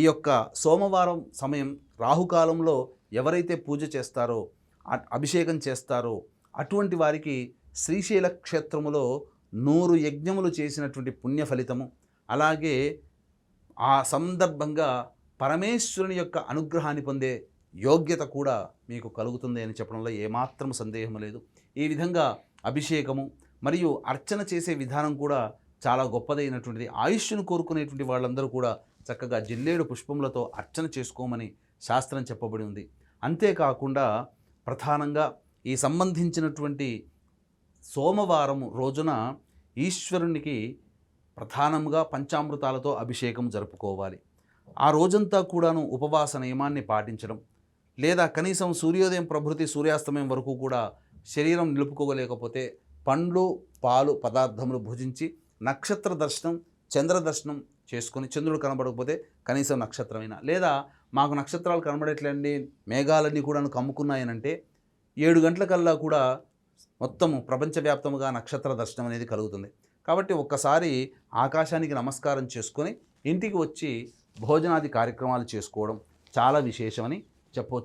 ఈ యొక్క సోమవారం సమయం రాహుకాలంలో ఎవరైతే పూజ చేస్తారో అభిషేకం చేస్తారో అటువంటి వారికి శ్రీశైల క్షేత్రములో నూరు యజ్ఞములు చేసినటువంటి పుణ్య ఫలితము. అలాగే ఆ సందర్భంగా పరమేశ్వరుని యొక్క అనుగ్రహాన్ని పొందే యోగ్యత కూడా మీకు కలుగుతుంది అని చెప్పడంలో ఏమాత్రం సందేహం లేదు. ఈ విధంగా అభిషేకము మరియు అర్చన చేసే విధానం కూడా చాలా గొప్పదైనటువంటిది. ఆయుష్ను కోరుకునేటువంటి వాళ్ళందరూ కూడా చక్కగా జిల్లేడు పుష్పములతో అర్చన చేసుకోమని శాస్త్రం చెప్పబడి ఉంది. అంతేకాకుండా ప్రధానంగా ఈ సంబంధించినటువంటి సోమవారం రోజున ఈశ్వరునికి ప్రధానంగా పంచామృతాలతో అభిషేకం జరుపుకోవాలి. ఆ రోజంతా కూడాను ఉపవాస నియమాన్ని పాటించడం లేదా కనీసం సూర్యోదయం ప్రభృతి సూర్యాస్తమయం వరకు కూడా శరీరం నిలుపుకోలేకపోతే పండ్లు పాలు పదార్థములు భుజించి నక్షత్ర దర్శనం చంద్ర దర్శనం చేసుకొని చంద్రుడు కనబడకపోతే కనీసం నక్షత్రమైనా. లేదా మాకు నక్షత్రాలు కనబడట్లేండి మేఘాలన్నీ కూడా కమ్ముకున్నాయనంటే ఏడు గంటలకల్లా కూడా మొత్తము ప్రపంచవ్యాప్తముగా నక్షత్ర దర్శనం అనేది కలుగుతుంది. కాబట్టి ఒక్కసారి ఆకాశానికి నమస్కారం చేసుకొని ఇంటికి వచ్చి భోజనాది కార్యక్రమాలు చేసుకోవడం చాలా విశేషమని చెప్పవచ్చు